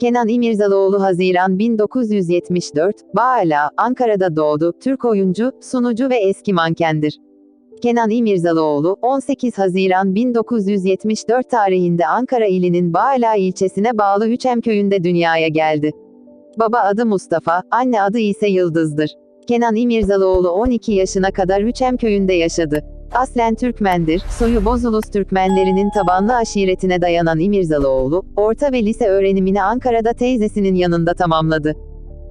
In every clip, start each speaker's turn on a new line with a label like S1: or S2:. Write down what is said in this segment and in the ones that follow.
S1: Kenan İmirzalıoğlu Haziran 1974, Bağla, Ankara'da doğdu, Türk oyuncu, sunucu ve eski mankendir. Kenan İmirzalıoğlu, 18 Haziran 1974 tarihinde Ankara ilinin Bağla ilçesine bağlı Üçem köyünde dünyaya geldi. Baba adı Mustafa, anne adı ise Yıldız'dır. Kenan İmirzalıoğlu 12 yaşına kadar Üçem köyünde yaşadı. Aslen Türkmendir, soyu Bozulus Türkmenlerinin tabanlı aşiretine dayanan İmirzalıoğlu, orta ve lise öğrenimini Ankara'da teyzesinin yanında tamamladı.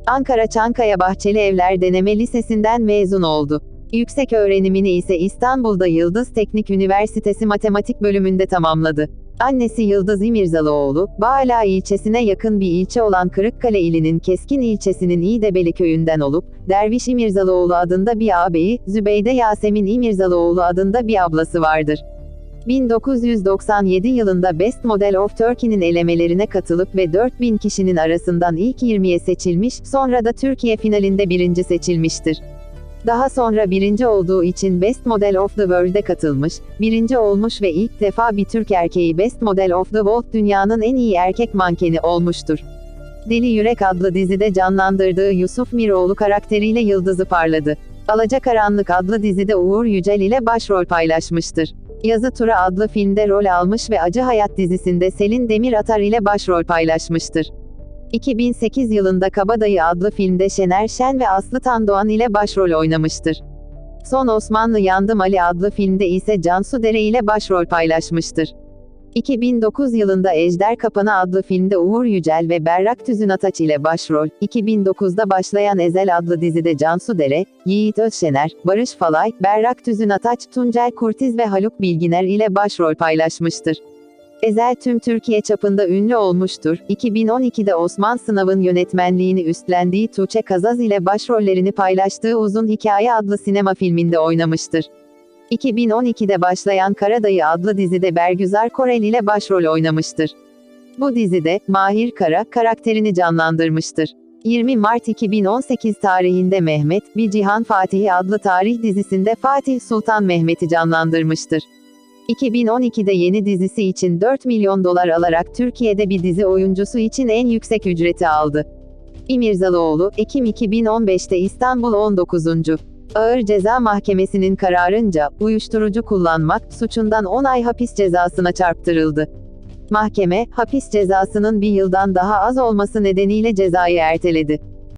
S1: Ankara Çankaya Bahçeli Evler Deneme Lisesi'nden mezun oldu. Yüksek öğrenimini ise İstanbul'da Yıldız Teknik Üniversitesi Matematik bölümünde tamamladı. Annesi Yıldız İmirzalıoğlu, Bağla ilçesine yakın bir ilçe olan Kırıkkale ilinin Keskin ilçesinin İğdebeli köyünden olup, Derviş İmirzalıoğlu adında bir ağabeyi, Zübeyde Yasemin İmirzalıoğlu adında bir ablası vardır. 1997 yılında Best Model of Turkey'nin elemelerine katılıp ve 4000 kişinin arasından ilk 20'ye seçilmiş, sonra da Türkiye finalinde birinci seçilmiştir. Daha sonra birinci olduğu için Best Model of the World'e katılmış, birinci olmuş ve ilk defa bir Türk erkeği Best Model of the World dünyanın en iyi erkek mankeni olmuştur. Deli Yürek adlı dizide canlandırdığı Yusuf Miroğlu karakteriyle yıldızı parladı. Alacakaranlık adlı dizide Uğur Yücel ile başrol paylaşmıştır. Yazı Tura adlı filmde rol almış ve Acı Hayat dizisinde Selin Demir Atar ile başrol paylaşmıştır. 2008 yılında Kabadayı adlı filmde Şener Şen ve Aslı Tandoğan ile başrol oynamıştır. Son Osmanlı Yandım Ali adlı filmde ise Cansu Dere ile başrol paylaşmıştır. 2009 yılında Ejder Kapanı adlı filmde Uğur Yücel ve Berrak Tüzün Ataç ile başrol, 2009'da başlayan Ezel adlı dizide Cansu Dere, Yiğit Özşener, Barış Falay, Berrak Tüzün Ataç, Tuncel Kurtiz ve Haluk Bilginer ile başrol paylaşmıştır. Ezel tüm Türkiye çapında ünlü olmuştur. 2012'de Osman Sınav'ın yönetmenliğini üstlendiği Tuğçe Kazaz ile başrollerini paylaştığı Uzun Hikaye adlı sinema filminde oynamıştır. 2012'de başlayan Karadayı adlı dizide Bergüzar Korel ile başrol oynamıştır. Bu dizide, Mahir Kara, karakterini canlandırmıştır. 20 Mart 2018 tarihinde Mehmet, Bir Cihan Fatihi adlı tarih dizisinde Fatih Sultan Mehmet'i canlandırmıştır. 2012'de yeni dizisi için 4 milyon dolar alarak Türkiye'de bir dizi oyuncusu için en yüksek ücreti aldı. İmirzalıoğlu, Ekim 2015'te İstanbul 19. Ağır Ceza Mahkemesi'nin kararınca, uyuşturucu kullanmak, suçundan 10 ay hapis cezasına çarptırıldı. Mahkeme, hapis cezasının bir yıldan daha az olması nedeniyle cezayı erteledi.